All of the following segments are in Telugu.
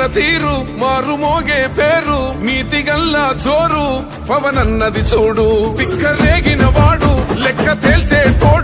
మహనీయుల తీరు మారు మోగే పేరు నీతి గల్లా జోరు పవనన్నది చూడు తిక్కరేగిన వాడు లెక్క తేల్చే తోడు.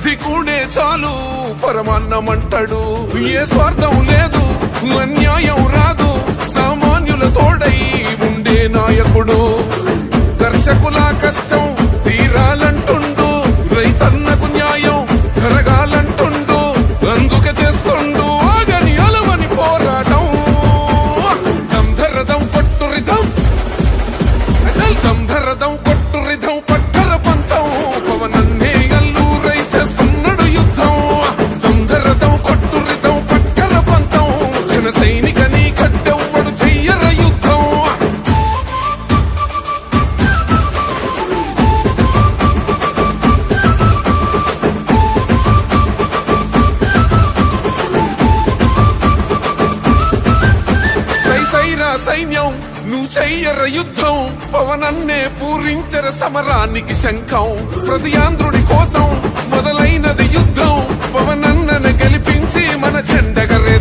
సద్ది కూడే చాలు పరమాన్నమంటాడు. ఏ స్వార్థం లేదు అన్యాయం రాదు. సామాన్యుల తోడై ఉండే నాయకుడు. దర్శకుల కష్టం చెయ్యర యుద్ధం పవనన్నే పూరించర సమరానికి శంఖం. ప్రతియాంధ్రుడి కోసం మొదలైనది యుద్ధం పవనన్నను గెలిపించి మన చెండగరే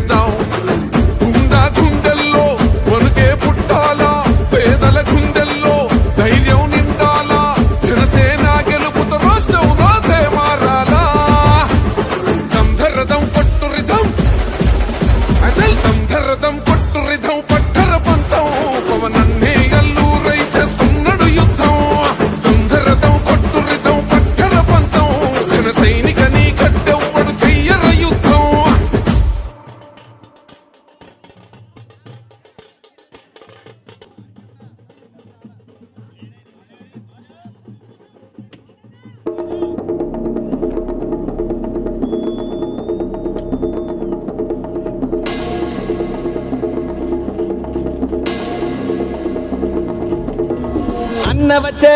అన్న వచ్చే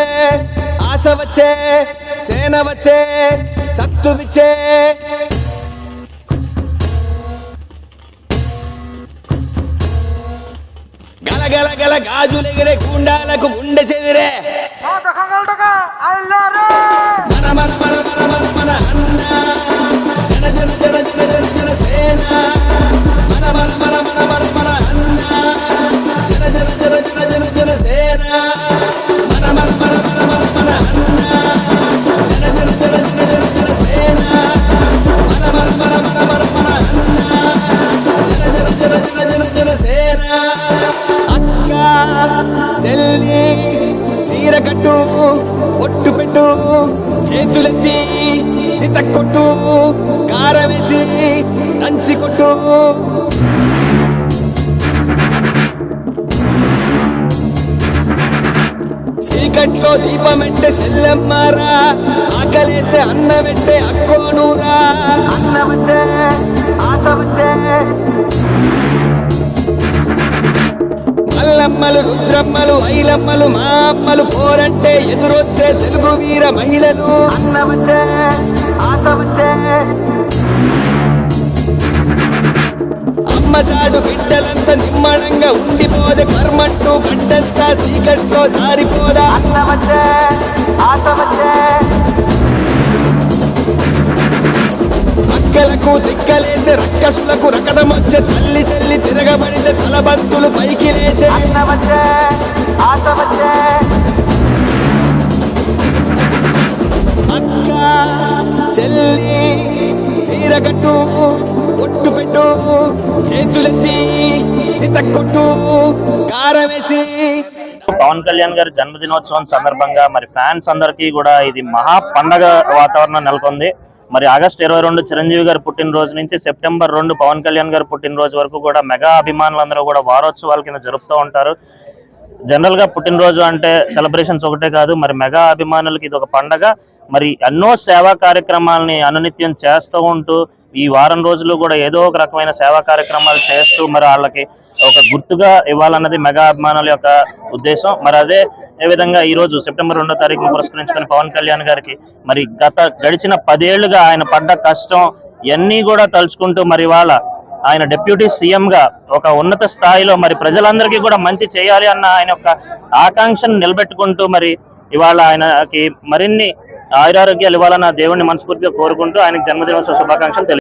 ఆశ వచ్చే సేన వచ్చే సత్తు విచ్చే. గల గల గల గాజులెగిరే గుండాలకు గుండె చెదిరే. చెల్లి చీర కట్టు ఒట్టు పెట్టు చేతులెత్తి చిత కొట్టు కారం వేసి దంచి కొట్టు. చీకట్లో దీపమెంటే సెల్లమ్మారా ఆకలేస్తే అన్నమెంటే అక్కోనూరా. అన్నమచ్చే ఆశ వచ్చే మల్లమ్మలు రుద్రమ్మలు ఐలమ్మలు మా అమ్మలు పోరంటే ఎదురొచ్చే తెలుగు వీర మహిళలు. అన్నవచ్చే ఆశ వచ్చే. అమ్మ చాడు బిడ్డలంతా నిమ్మడంగా ఉండిపోదే కర్మంటూ గడ్డంతా చీకట్లో జారిపోదా? అన్నవచ్చే ఆశ వచ్చే. తిక్కలేసే రక్కసులకు రకదమొచ్చే తల్లి చెల్లి తిరగబడితే తలబంతులు పైకి లేచే. అక్క చెల్లి చీరకట్టు ఒట్టు పెట్టు చేతులెత్తి చితక్కొట్టు కారం వేసి. పవన్ కళ్యాణ్ గారి జన్మదినోత్సవం సందర్భంగా మరి ఫ్యాన్స్ అందరికీ కూడా ఇది మహా పండగ వాతావరణం నెలకొంది. మరి ఆగస్ట్ ఇరవై రెండు చిరంజీవి గారి పుట్టినరోజు నుంచి సెప్టెంబర్ రెండు పవన్ కళ్యాణ్ గారు పుట్టినరోజు వరకు కూడా మెగా అభిమానులందరూ కూడా వారోత్సవాల కింద జరుపుతూ ఉంటారు. జనరల్గా పుట్టినరోజు అంటే సెలబ్రేషన్స్ ఒకటే కాదు మరి మెగా అభిమానులకి ఇది ఒక పండగ. మరి ఎన్నో సేవా కార్యక్రమాలని అనునిత్యం చేస్తూ ఉంటూ ఈ వారం రోజులు కూడా ఏదో ఒక రకమైన సేవా కార్యక్రమాలు చేస్తూ మరి వాళ్ళకి ఒక గుర్తుగా ఇవ్వాలన్నది మెగా అభిమానుల యొక్క ఉద్దేశం. మరి అదే ఏ విధంగా ఈ రోజు సెప్టెంబర్ రెండో తారీఖును పురస్కరించుకుని పవన్ కళ్యాణ్ గారికి మరి గత గడిచిన పదేళ్ళుగా ఆయన పడ్డ కష్టం ఇవన్నీ కూడా తలుచుకుంటూ మరి వాళ్ళ ఆయన డిప్యూటీ సీఎంగా ఒక ఉన్నత స్థాయిలో మరి ప్రజలందరికీ కూడా మంచి చేయాలి అన్న ఆయన యొక్క ఆకాంక్షను నిలబెట్టుకుంటూ మరి ఇవాళ ఆయనకి మరిన్ని ఆయురారోగ్యాలు ఇవ్వాలన్న దేవుణ్ణి మనస్ఫూర్తిగా కోరుకుంటూ ఆయనకు జన్మదినోత్సవ శుభాకాంక్షలు తెలియ